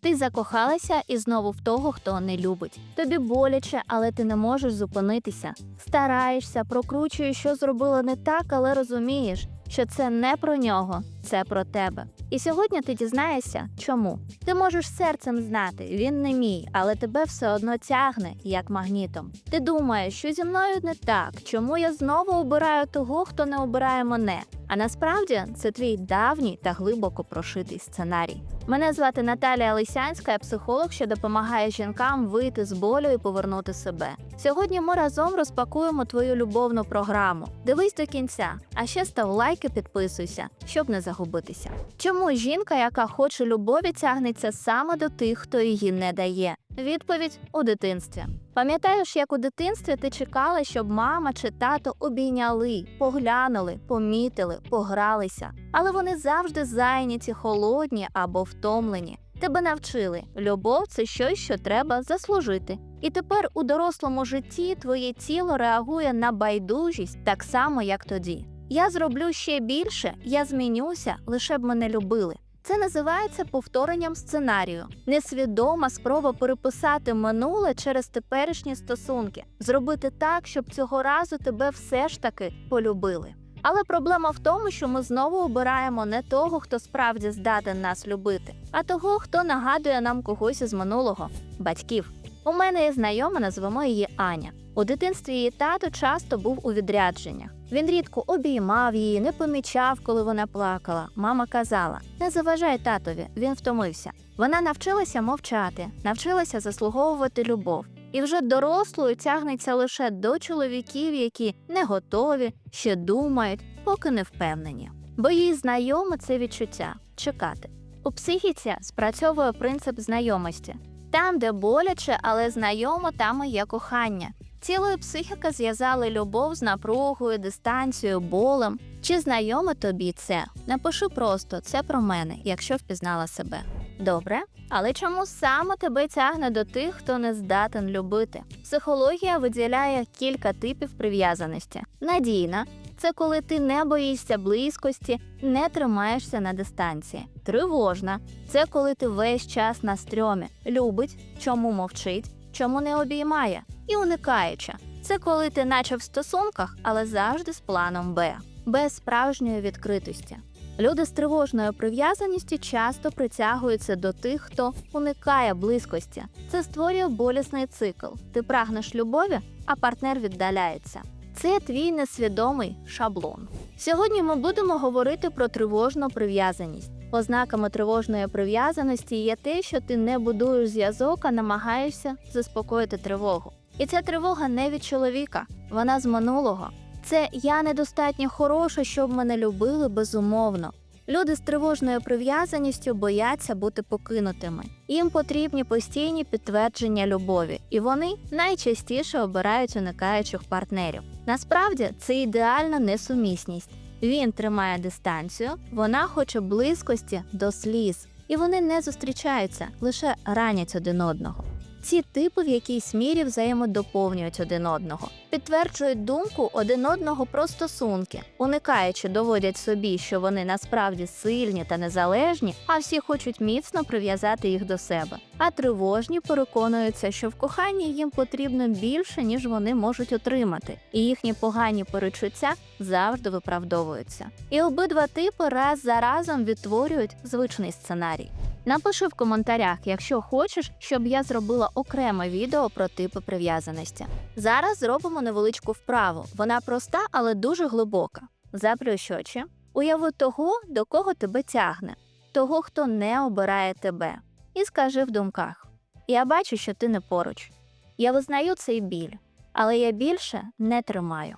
Ти закохалася і знову в того, хто не любить. Тобі боляче, але ти не можеш зупинитися. Стараєшся, прокручуєш, що зробила не так, але розумієш, що це не про нього, це про тебе. І сьогодні ти дізнаєшся, чому. Ти можеш серцем знати, він не мій, але тебе все одно тягне, як магнітом. Ти думаєш, що зі мною не так, чому я знову обираю того, хто не обирає мене. А насправді це твій давній та глибоко прошитий сценарій. Мене звати Наталія Лисянська, я психолог, що допомагає жінкам вийти з болю і повернути себе. Сьогодні ми разом розпакуємо твою любовну програму. Дивись до кінця, а ще став лайк і підписуйся, щоб не загубитися. Чому жінка, яка хоче любові, тягнеться саме до тих, хто її не дає? Відповідь у дитинстві. Пам'ятаєш, як у дитинстві ти чекала, щоб мама чи тато обійняли, поглянули, помітили, погралися, але вони завжди зайняті, холодні або втомлені. Тебе навчили, любов це щось, що треба заслужити. І тепер у дорослому житті твоє тіло реагує на байдужість так само, як тоді. Я зроблю ще більше, я змінюся, лише б мене любили. Це називається повторенням сценарію, несвідома спроба переписати минуле через теперішні стосунки, зробити так, щоб цього разу тебе все ж таки полюбили. Але проблема в тому, що ми знову обираємо не того, хто справді здатен нас любити, а того, хто нагадує нам когось із минулого батьків. У мене є знайома, назвемо її Аня. У дитинстві її тато часто був у відрядженнях. Він рідко обіймав її, не помічав, коли вона плакала. Мама казала: не заважай татові, він втомився. Вона навчилася мовчати, навчилася заслуговувати любов. І вже дорослою тягнеться лише до чоловіків, які не готові, ще думають, поки не впевнені. Бо їй знайоме це відчуття чекати. У психіці спрацьовує принцип знайомості. Там, де боляче, але знайомо, там і є кохання. Тіло і психіка зв'язали любов з напругою, дистанцією, болем. Чи знайоме тобі це? Напиши просто це про мене, якщо впізнала себе. Добре, але чому саме тебе тягне до тих, хто не здатен любити? Психологія виділяє кілька типів прив'язаності. Надійна це коли ти не боїшся близькості, не тримаєшся на дистанції. Тривожна це коли ти весь час на стрьомі, любить, чому мовчить, чому не обіймає, і уникаюча. Це коли ти наче в стосунках, але завжди з планом Б, без справжньої відкритості. Люди з тривожною прив'язаністю часто притягуються до тих, хто уникає близькості. Це створює болісний цикл. Ти прагнеш любові, а партнер віддаляється. Це твій несвідомий шаблон. Сьогодні ми будемо говорити про тривожну прив'язаність. Ознаками тривожної прив'язаності є те, що ти не будуєш зв'язок, а намагаєшся заспокоїти тривогу. І ця тривога не від чоловіка, вона з минулого. Це я недостатньо хороша, щоб мене любили безумовно. Люди з тривожною прив'язаністю бояться бути покинутими. Їм потрібні постійні підтвердження любові, і вони найчастіше обирають уникаючих партнерів. Насправді це ідеальна несумісність. Він тримає дистанцію, вона хоче близькості до сліз, і вони не зустрічаються, лише ранять один одного. Ці типи в якійсь мірі взаємодоповнюють один одного, підтверджують думку один одного про стосунки, уникаючи, доводять собі, що вони насправді сильні та незалежні, а всі хочуть міцно прив'язати їх до себе. А тривожні переконуються, що в коханні їм потрібно більше, ніж вони можуть отримати, і їхні погані перечуття завжди виправдовуються. І обидва типи раз за разом відтворюють звичний сценарій. Напиши в коментарях, якщо хочеш, щоб я зробила окреме відео про типи прив'язаності. Зараз зробимо невеличку вправу. Вона проста, але дуже глибока. Заплющ очі. Уяви того, до кого тебе тягне, того, хто не обирає тебе. І скажи в думках: Я бачу, що ти не поруч. Я визнаю цей біль, але я більше не тримаю.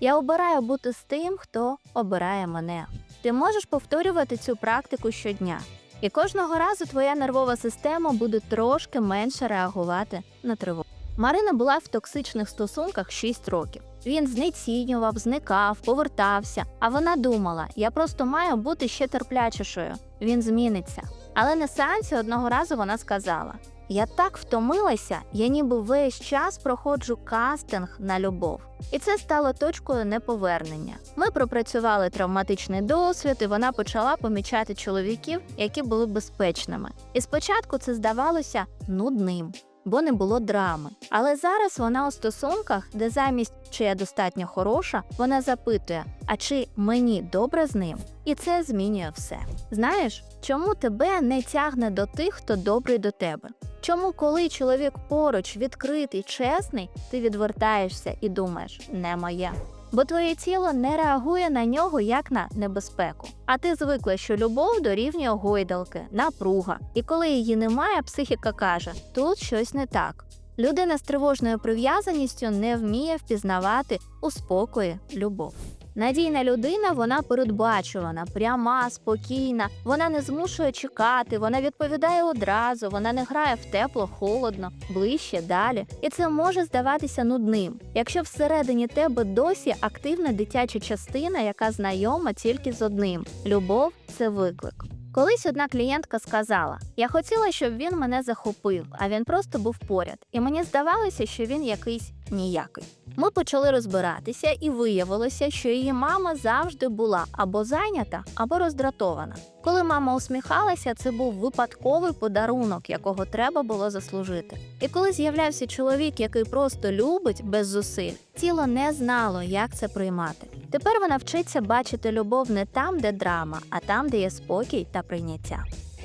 Я обираю бути з тим, хто обирає мене. Ти можеш повторювати цю практику щодня. І кожного разу твоя нервова система буде трошки менше реагувати на тривогу. Марина була в токсичних стосунках 6 років. Він знецінював, зникав, повертався. А вона думала: я просто маю бути ще терплячішою. Він зміниться. Але на сеансі одного разу вона сказала: Я так втомилася, я ніби весь час проходжу кастинг на любов. І це стало точкою неповернення. Ми пропрацювали травматичний досвід, і вона почала помічати чоловіків, які були безпечними. І спочатку це здавалося нудним, бо не було драми. Але зараз вона у стосунках, де замість чи я достатньо хороша, вона запитує: а чи мені добре з ним? І це змінює все. Знаєш, чому тебе не тягне до тих, хто добрий до тебе? Чому, коли чоловік поруч відкритий, чесний, ти відвертаєшся і думаєш не моє? Бо твоє тіло не реагує на нього як на небезпеку. А ти звикла, що любов дорівнює гойдалки, напруга. І коли її немає, психіка каже: тут щось не так. Людина з тривожною прив'язаністю не вміє впізнавати у спокої любов. Надійна людина, вона передбачувана, пряма, спокійна. Вона не змушує чекати, вона відповідає одразу, вона не грає в тепло, холодно, ближче, далі. І це може здаватися нудним, якщо всередині тебе досі активна дитяча частина, яка знайома тільки з одним: любов це виклик. Колись одна клієнтка сказала: Я хотіла, щоб він мене захопив, а він просто був поряд, і мені здавалося, що він якийсь ніякий. Ми почали розбиратися, і виявилося, що її мама завжди була або зайнята, або роздратована. Коли мама усміхалася, це був випадковий подарунок, якого треба було заслужити. І коли з'являвся чоловік, який просто любить без зусиль, тіло не знало, як це приймати. Тепер вона вчиться бачити любов не там, де драма, а там, де є спокій та прийняття.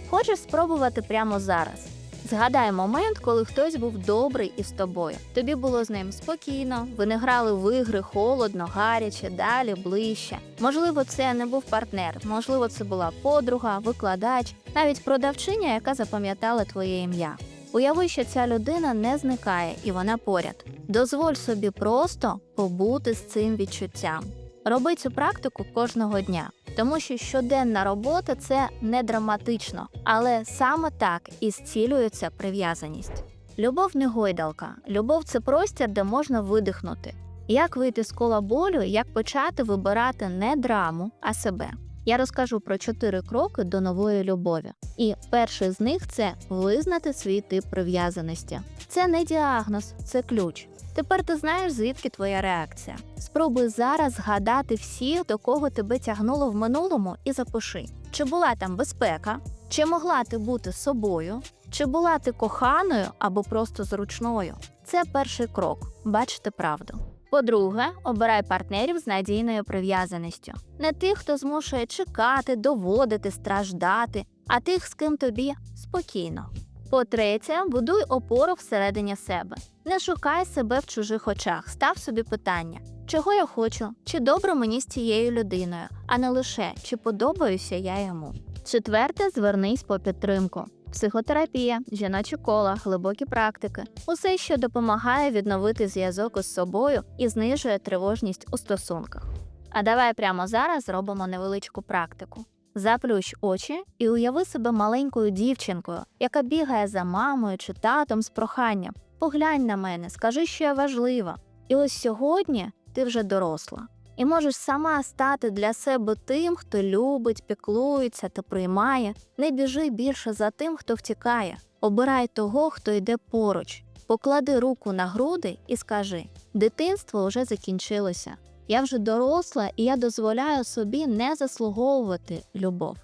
Хочеш спробувати прямо зараз? Згадай момент, коли хтось був добрий із тобою. Тобі було з ним спокійно, ви не грали в ігри холодно, гаряче, далі, ближче. Можливо, це не був партнер, можливо, це була подруга, викладач, навіть продавчиня, яка запам'ятала твоє ім'я. Уяви, що ця людина не зникає і вона поряд. Дозволь собі просто побути з цим відчуттям. Роби цю практику кожного дня, тому що щоденна робота це не драматично, але саме так і зцілюється прив'язаність. Любов не гойдалка, любов це простір, де можна видихнути. Як вийти з кола болю, як почати вибирати не драму, а себе. Я розкажу про чотири кроки до нової любові. І перший з них це визнати свій тип прив'язаності. Це не діагноз, це ключ. Тепер ти знаєш, звідки твоя реакція. Спробуй зараз згадати всіх, до кого тебе тягнуло в минулому, і запиши, чи була там безпека, чи могла ти бути собою, чи була ти коханою або просто зручною. Це перший крок бачити правду. По-друге, обирай партнерів з надійною прив'язаністю. Не тих, хто змушує чекати, доводити, страждати, а тих, з ким тобі спокійно. По-третє, будуй опору всередині себе. Не шукай себе в чужих очах, став собі питання, чого я хочу, чи добре мені з цією людиною, а не лише чи подобаюся я йому. Четверте, звернись по підтримку. Психотерапія, жіночі кола, глибокі практики усе, що допомагає відновити зв'язок із собою і знижує тривожність у стосунках. А давай прямо зараз зробимо невеличку практику. Заплющ очі і уяви себе маленькою дівчинкою, яка бігає за мамою чи татом з проханням. Поглянь на мене, скажи, що я важлива. І ось сьогодні ти вже доросла. І можеш сама стати для себе тим, хто любить, піклується та приймає. Не біжи більше за тим, хто втікає. Обирай того, хто йде поруч. Поклади руку на груди і скажи: дитинство вже закінчилося. Я вже доросла, і я дозволяю собі не заслуговувати любов.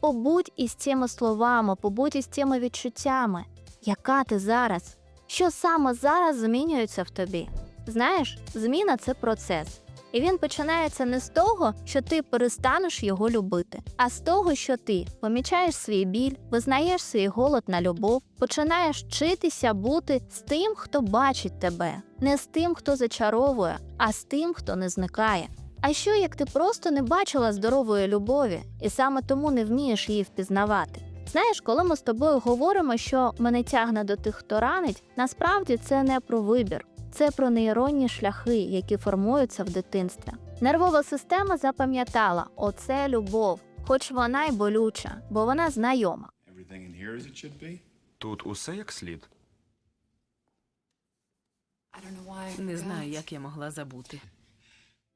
Побудь із цими словами, побудь із цими відчуттями. Яка ти зараз? Що саме зараз змінюється в тобі? Знаєш, зміна це процес. І він починається не з того, що ти перестанеш його любити, а з того, що ти помічаєш свій біль, визнаєш свій голод на любов, починаєш вчитися бути з тим, хто бачить тебе, не з тим, хто зачаровує, а з тим, хто не зникає. А що як ти просто не бачила здорової любові і саме тому не вмієш її впізнавати? Знаєш, коли ми з тобою говоримо, що мене тягне до тих, хто ранить, насправді це не про вибір. Це про нейронні шляхи, які формуються в дитинстві. Нервова система запам'ятала оце любов, хоч вона й болюча, бо вона знайома. Тут усе як слід. Не знаю, як я могла забути.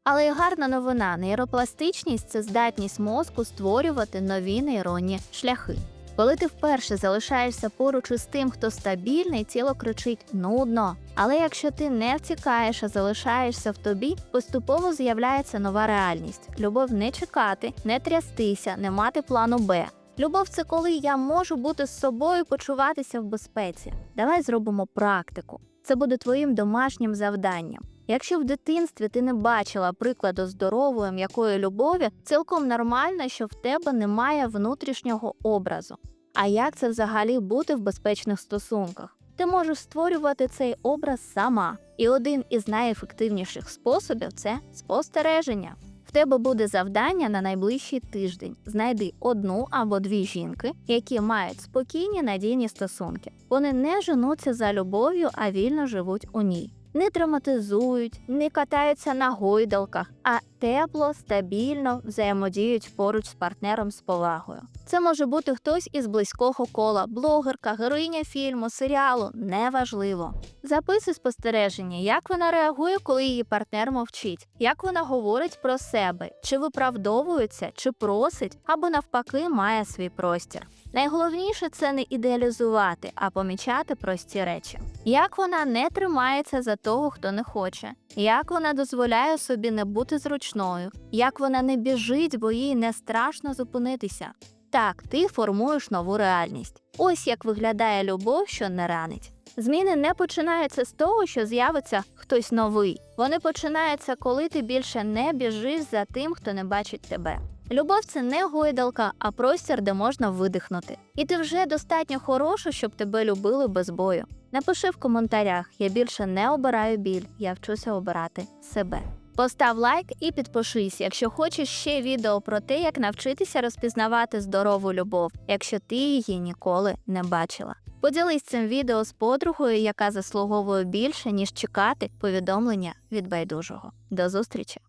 Але й гарна новина: нейропластичність це здатність мозку створювати нові нейронні шляхи. Коли ти вперше залишаєшся поруч із тим, хто стабільний, тіло кричить нудно. Але якщо ти не втікаєш, а залишаєшся в тобі, поступово з'являється нова реальність. Любов не чекати, не трястися, не мати плану Б. Любов це коли я можу бути з собою, почуватися в безпеці. Давай зробимо практику. Це буде твоїм домашнім завданням. Якщо в дитинстві ти не бачила прикладу здорової м'якої любові, цілком нормально, що в тебе немає внутрішнього образу. А як це взагалі бути в безпечних стосунках? Ти можеш створювати цей образ сама. І один із найефективніших способів це спостереження. В тебе буде завдання на найближчий тиждень. Знайди одну або дві жінки, які мають спокійні надійні стосунки. Вони не женуться за любов'ю, а вільно живуть у ній. Не драматизують, не катаються на гойдалках, а тепло, стабільно взаємодіють поруч з партнером з повагою. Це може бути хтось із близького кола, блогерка, героїня фільму, серіалу неважливо. Записуй спостереження, як вона реагує, коли її партнер мовчить, як вона говорить про себе, чи виправдовується, чи просить, або навпаки має свій простір. Найголовніше це не ідеалізувати, а помічати прості речі. Як вона не тримається за того, хто не хоче, як вона дозволяє собі не бути зручною, як вона не біжить, бо їй не страшно зупинитися. Так, ти формуєш нову реальність. Ось як виглядає любов, що не ранить. Зміни не починаються з того, що з'явиться хтось новий. Вони починаються, коли ти більше не біжиш за тим, хто не бачить тебе. Любов це не гойдалка, а простір, де можна видихнути. І ти вже достатньо хороша, щоб тебе любили без бою. Напиши в коментарях: я більше не обираю біль, я вчуся обирати себе. Постав лайк і підпишись, якщо хочеш ще відео про те, як навчитися розпізнавати здорову любов, якщо ти її ніколи не бачила. Поділись цим відео з подругою, яка заслуговує більше, ніж чекати повідомлення від байдужого. До зустрічі!